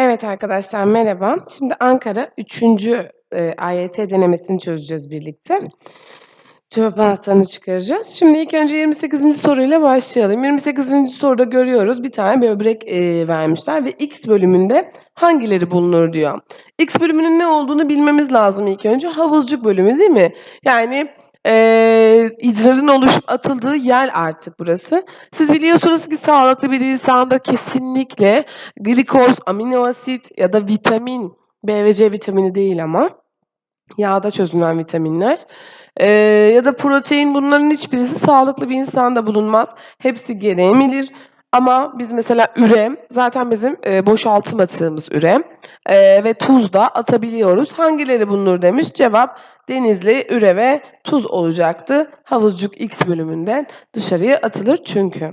Evet arkadaşlar merhaba. Şimdi Ankara 3. eee, AYT denemesini çözeceğiz birlikte. Cevap anahtarını çıkaracağız. Şimdi ilk önce 28. soruyla başlayalım. 28. soruda görüyoruz bir tane böbrek eee, vermişler ve X bölümünde hangileri bulunur diyor. X bölümünün ne olduğunu bilmemiz lazım ilk önce. Havuzcuk bölümü değil mi? Yani eee idrarın oluşup atıldığı yer artık burası. Siz biliyorsunuz ki sağlıklı bir insanda kesinlikle glikoz, amino asit ya da vitamin, B ve C vitamini değil ama yağda çözünen vitaminler eee, ya da protein bunların hiçbirisi sağlıklı bir insanda bulunmaz. Hepsi geri emilir ama biz mesela üre zaten bizim eee, boşaltım atığımız üre eee, ve tuz da atabiliyoruz. Hangileri bulunur demiş. Cevap denizli, üre ve tuz olacaktı. Havuzcuk X bölümünden dışarıya atılır çünkü.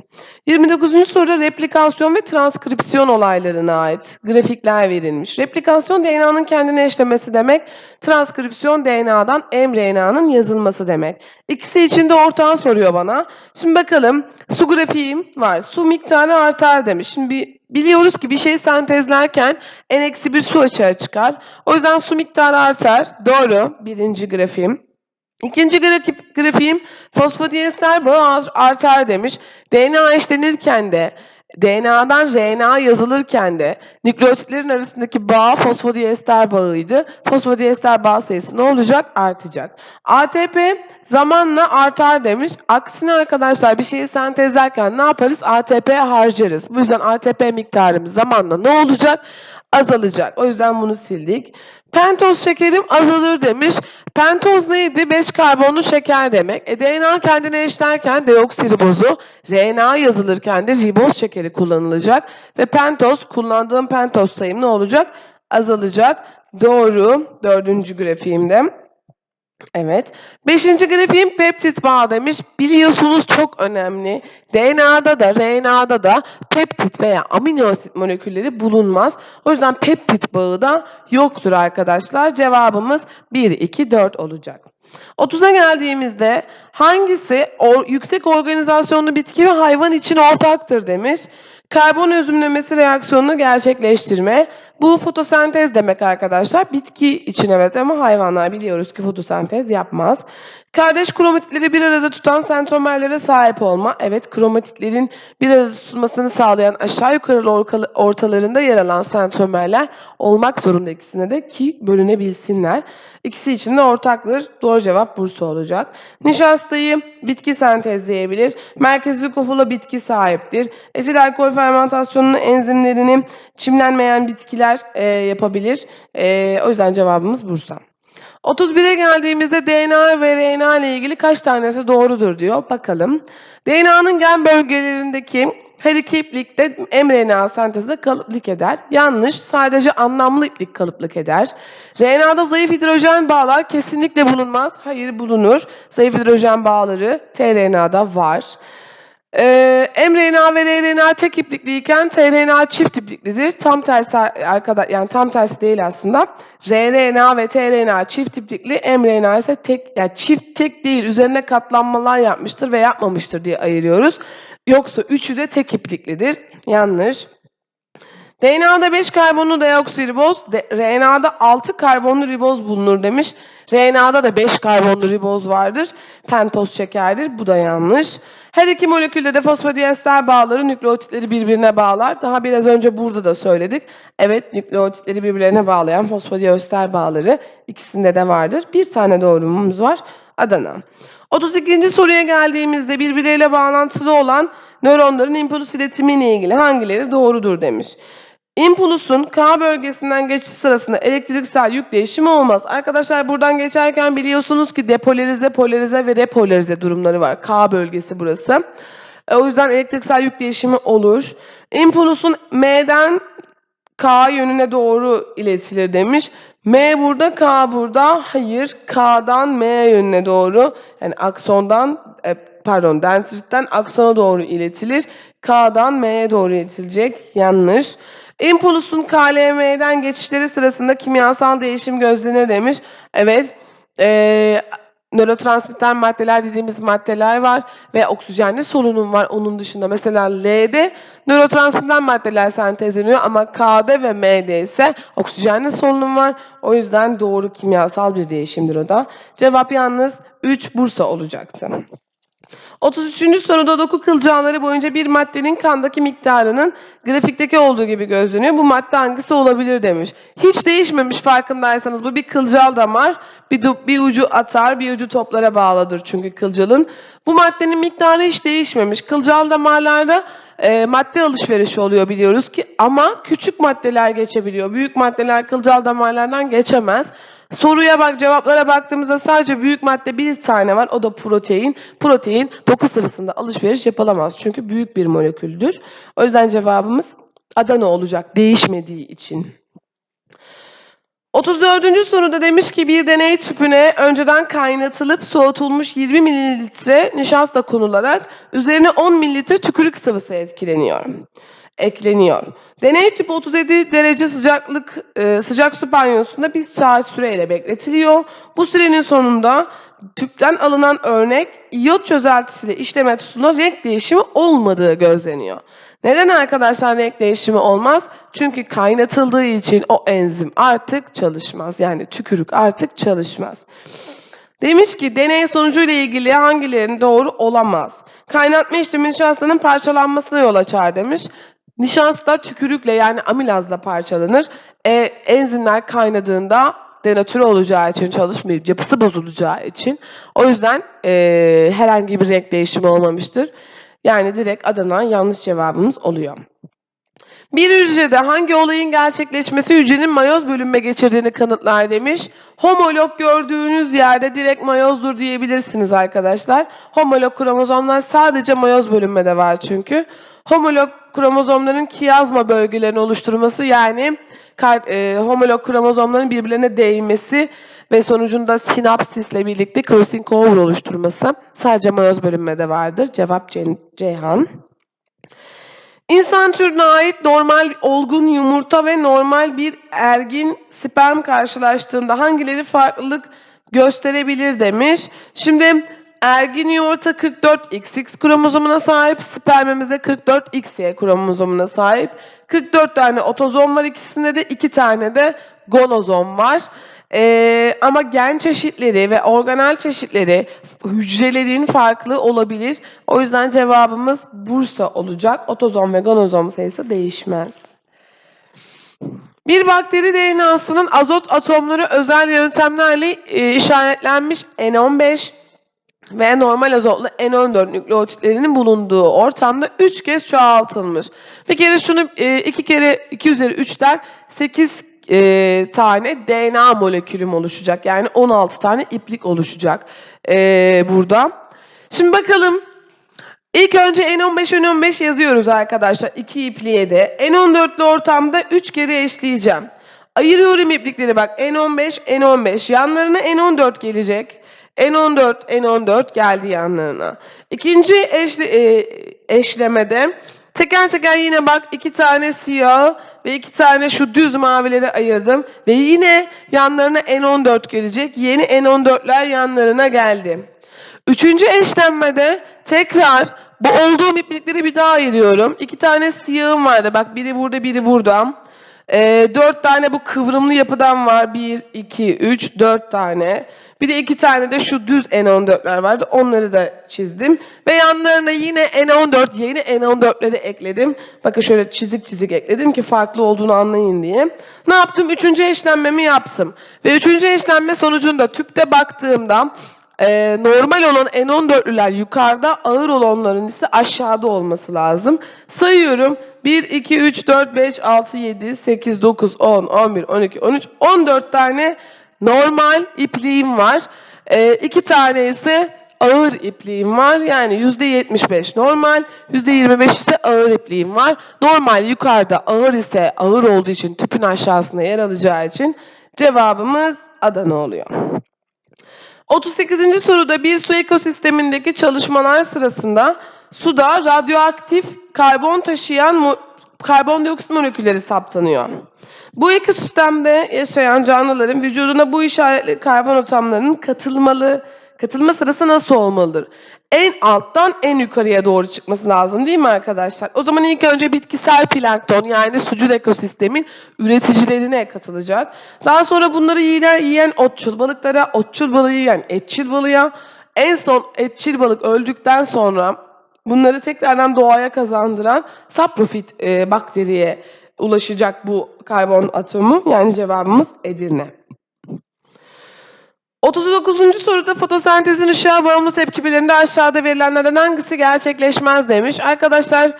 29. soruda replikasyon ve transkripsiyon olaylarına ait grafikler verilmiş. Replikasyon DNA'nın kendine eşlemesi demek. Transkripsiyon DNA'dan mRNA'nın yazılması demek. İkisi için de ortağı soruyor bana. Şimdi bakalım su grafiğim var. Su miktarı artar demiş. Şimdi Biliyoruz ki bir şeyi sentezlerken n-1 su açığa çıkar. O yüzden su miktarı artar. Doğru. Birinci grafiğim. İkinci grafiğim fosfodiester bağı artar demiş. DNA eşlenirken de DNA'dan RNA yazılırken de nükleotitlerin arasındaki bağ fosfodiester bağıydı. Fosfodiester bağ sayısı ne olacak? Artacak. ATP zamanla artar demiş. Aksine arkadaşlar bir şeyi sentezlerken ne yaparız? ATP harcarız. Bu yüzden ATP miktarımız zamanla ne olacak? Azalacak. O yüzden bunu sildik. Pentoz şekerim azalır demiş. Pentoz neydi? 5 karbonlu şeker demek. E, DNA kendine eşlerken deoksiribozu, RNA yazılırken de riboz şekeri kullanılacak. Ve pentoz, kullandığım pentoz sayım ne olacak? Azalacak. Doğru. Dördüncü grafiğimde. Evet. Beşinci grafiğim peptit bağı demiş. Biliyorsunuz çok önemli. DNA'da da RNA'da da peptit veya amino asit molekülleri bulunmaz. O yüzden peptit bağı da yoktur arkadaşlar. Cevabımız 1, 2, 4 olacak. 30'a geldiğimizde hangisi or, yüksek organizasyonlu bitki ve hayvan için ortaktır demiş. Karbon özümlemesi reaksiyonunu gerçekleştirme. Bu fotosentez demek arkadaşlar. Bitki için evet ama hayvanlar biliyoruz ki fotosentez yapmaz. Kardeş kromatitleri bir arada tutan sentromerlere sahip olma. Evet kromatitlerin bir arada tutulmasını sağlayan aşağı yukarı ortalarında yer alan sentromerler olmak zorunda ikisine de ki bölünebilsinler. İkisi için de ortaktır. Doğru cevap Bursa olacak. Nişastayı bitki sentezleyebilir. Merkezli kofula bitki sahiptir. Etil alkol fermentasyonunun enzimlerini çimlenmeyen bitkiler e, yapabilir. E, o yüzden cevabımız Bursa. 31'e geldiğimizde DNA ve RNA ile ilgili kaç tanesi doğrudur diyor. Bakalım. DNA'nın gen bölgelerindeki her iki iplik de mRNA sentezinde kalıplık eder. Yanlış. Sadece anlamlı iplik kalıplık eder. RNA'da zayıf hidrojen bağlar kesinlikle bulunmaz. Hayır bulunur. Zayıf hidrojen bağları tRNA'da var. Ee, mRNA ve rRNA tek iplikliyken tRNA çift ipliklidir. Tam tersi arkadaş yani tam tersi değil aslında. rRNA ve tRNA çift iplikli, mRNA ise tek yani çift tek değil üzerine katlanmalar yapmıştır ve yapmamıştır diye ayırıyoruz. Yoksa üçü de tek ipliklidir. Yanlış. DNA'da 5 karbonlu deoksiriboz, RNA'da 6 karbonlu riboz bulunur demiş. RNA'da da 5 karbonlu riboz vardır. Pentoz şekerdir. Bu da yanlış. Her iki molekülde de fosfodiester bağları nükleotitleri birbirine bağlar. Daha biraz önce burada da söyledik. Evet nükleotitleri birbirlerine bağlayan fosfodiester bağları ikisinde de vardır. Bir tane doğrumuz var. Adana. 32. soruya geldiğimizde birbirleriyle bağlantılı olan nöronların impuls iletimiyle ilgili hangileri doğrudur demiş. İmpulusun K bölgesinden geçiş sırasında elektriksel yük değişimi olmaz. Arkadaşlar buradan geçerken biliyorsunuz ki depolarize, polarize ve repolarize durumları var. K bölgesi burası. E, o yüzden elektriksel yük değişimi olur. İmpulusun M'den K yönüne doğru iletilir demiş. M burada, K burada. Hayır, K'dan M yönüne doğru. Yani aksondan, e, pardon dendritten aksona doğru iletilir. K'dan M'ye doğru iletilecek. Yanlış. Impulsun KLM'den geçişleri sırasında kimyasal değişim gözlenir demiş. Evet. Ee, nörotransmitter maddeler dediğimiz maddeler var ve oksijenli solunum var onun dışında. Mesela L'de nörotransmitter maddeler sentezleniyor ama K'de ve M'de ise oksijenli solunum var. O yüzden doğru kimyasal bir değişimdir o da. Cevap yalnız 3 Bursa olacaktı. 33. soruda doku kılcalları boyunca bir maddenin kandaki miktarının grafikteki olduğu gibi gözleniyor. Bu madde hangisi olabilir demiş. Hiç değişmemiş farkındaysanız bu bir kılcal damar. Bir, bir ucu atar, bir ucu toplara bağlıdır çünkü kılcalın. Bu maddenin miktarı hiç değişmemiş. Kılcal damarlarda e, madde alışverişi oluyor biliyoruz ki ama küçük maddeler geçebiliyor. Büyük maddeler kılcal damarlardan geçemez. Soruya bak, cevaplara baktığımızda sadece büyük madde bir tane var. O da protein. Protein doku sırasında alışveriş yapılamaz. Çünkü büyük bir moleküldür. O yüzden cevabımız Adana olacak değişmediği için. 34. soruda demiş ki bir deney tüpüne önceden kaynatılıp soğutulmuş 20 mililitre nişasta konularak üzerine 10 mililitre tükürük sıvısı etkileniyor. Ekleniyor. Deney tüpü 37 derece sıcaklık e, sıcak su banyosunda bir saat süreyle bekletiliyor. Bu sürenin sonunda tüpten alınan örnek iyot çözeltisiyle işleme tutulduğunda renk değişimi olmadığı gözleniyor. Neden arkadaşlar renk değişimi olmaz? Çünkü kaynatıldığı için o enzim artık çalışmaz. Yani tükürük artık çalışmaz. Demiş ki deney sonucuyla ilgili hangilerinin doğru olamaz? Kaynatma işlemi nişastanın parçalanmasına yol açar demiş. Nişasta tükürükle yani amilazla parçalanır. E, enzimler kaynadığında denatüre olacağı için çalışmayıp yapısı bozulacağı için. O yüzden e, herhangi bir renk değişimi olmamıştır. Yani direkt Adana yanlış cevabımız oluyor. Bir hücrede hangi olayın gerçekleşmesi hücrenin mayoz bölünme geçirdiğini kanıtlar demiş. Homolog gördüğünüz yerde direkt mayozdur diyebilirsiniz arkadaşlar. Homolog kromozomlar sadece mayoz bölünmede var çünkü. Homolog kromozomların kiyazma bölgelerini oluşturması yani e, homolog kromozomların birbirlerine değmesi ve sonucunda sinapsisle birlikte crossing over oluşturması sadece mayoz bölünmede vardır. Cevap Ceyhan. İnsan türüne ait normal olgun yumurta ve normal bir ergin sperm karşılaştığında hangileri farklılık gösterebilir demiş. Şimdi ergin yumurta 44XX kromozomuna sahip, spermimiz de 44XY kromozomuna sahip. 44 tane otozom var ikisinde de 2 tane de gonozom var. Ee, ama gen çeşitleri ve organel çeşitleri hücrelerin farklı olabilir. O yüzden cevabımız Bursa olacak. Otozom ve gonozom sayısı değişmez. Bir bakteri DNA'sının azot atomları özel yöntemlerle e, işaretlenmiş N15 ve normal azotlu N14 nükleotitlerinin bulunduğu ortamda 3 kez çoğaltılmış. Bir kere şunu 2 kere 2 üzeri 3'ten 8 e, tane DNA molekülüm oluşacak. Yani 16 tane iplik oluşacak e, burada. Şimdi bakalım. İlk önce N15 N15 yazıyoruz arkadaşlar. 2 ipliğe de. N14'lü ortamda 3 kere eşleyeceğim. Ayırıyorum iplikleri bak. N15 N15 yanlarına N14 gelecek. N14 N14 geldi yanlarına. İkinci eşle, e, eşlemede teker teker yine bak iki tane siyah ve iki tane şu düz mavileri ayırdım. Ve yine yanlarına N14 gelecek. Yeni N14'ler yanlarına geldi. Üçüncü eşlenmede tekrar bu olduğum iplikleri bir daha ayırıyorum. İki tane siyahım vardı. Bak biri burada biri burada. Ee, dört tane bu kıvrımlı yapıdan var. Bir, iki, üç, dört tane. Bir de iki tane de şu düz N14'ler vardı. Onları da çizdim. Ve yanlarına yine N14 yeni N14'leri ekledim. Bakın şöyle çizik çizik ekledim ki farklı olduğunu anlayın diye. Ne yaptım? Üçüncü eşlenmemi yaptım. Ve üçüncü eşlenme sonucunda tüpte baktığımda e, normal olan N14'lüler yukarıda, ağır olanların ise aşağıda olması lazım. Sayıyorum. 1, 2, 3, 4, 5, 6, 7, 8, 9, 10, 11, 12, 13, 14 tane normal ipliğim var. E, iki tane ise ağır ipliğim var. Yani %75 normal, %25 ise ağır ipliğim var. Normal yukarıda, ağır ise ağır olduğu için tüpün aşağısına yer alacağı için cevabımız Adana oluyor. 38. soruda bir su ekosistemindeki çalışmalar sırasında suda radyoaktif karbon taşıyan karbondioksit molekülleri saptanıyor. Bu ekosistemde yaşayan canlıların vücuduna bu işaretli karbon atomlarının katılmalı katılma sırası nasıl olmalıdır? En alttan en yukarıya doğru çıkması lazım değil mi arkadaşlar? O zaman ilk önce bitkisel plankton yani sucul ekosistemin üreticilerine katılacak. Daha sonra bunları yiyen, yiyen otçul balıklara, otçul balığı yiyen etçil balığa, en son etçil balık öldükten sonra bunları tekrardan doğaya kazandıran saprofit e, bakteriye ulaşacak bu karbon atomu. Yani cevabımız Edirne. 39. soruda fotosentezin ışığa bağımlı tepkimelerinde aşağıda verilenlerden hangisi gerçekleşmez demiş. Arkadaşlar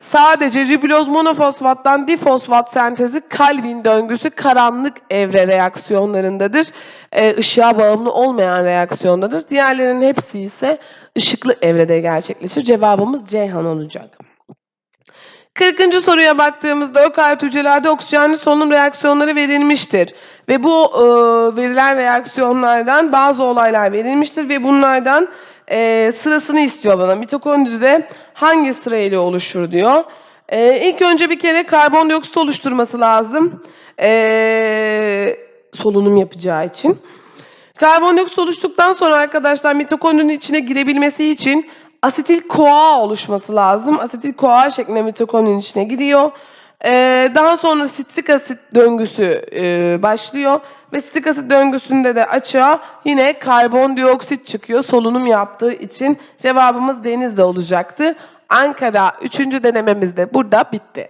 sadece riboz monofosfattan difosfat sentezi Calvin döngüsü karanlık evre reaksiyonlarındadır. Ee, ışığa bağımlı olmayan reaksiyondadır. Diğerlerinin hepsi ise ışıklı evrede gerçekleşir. Cevabımız Ceyhan olacak. 40. soruya baktığımızda ökaryot hücrelerde oksijenli solunum reaksiyonları verilmiştir. Ve bu e, verilen reaksiyonlardan bazı olaylar verilmiştir ve bunlardan e, sırasını istiyor bana. Mitokondride hangi sırayla oluşur diyor. E, ilk önce bir kere karbondioksit oluşturması lazım. E, solunum yapacağı için. Karbondioksit oluştuktan sonra arkadaşlar mitokondrinin içine girebilmesi için asetil CoA oluşması lazım. Asetil CoA şeklinde mitokondrinin içine giriyor. Ee, daha sonra sitrik asit döngüsü e, başlıyor ve sitrik asit döngüsünde de açığa yine karbondioksit çıkıyor solunum yaptığı için cevabımız denizde olacaktı. Ankara 3. denememiz de burada bitti.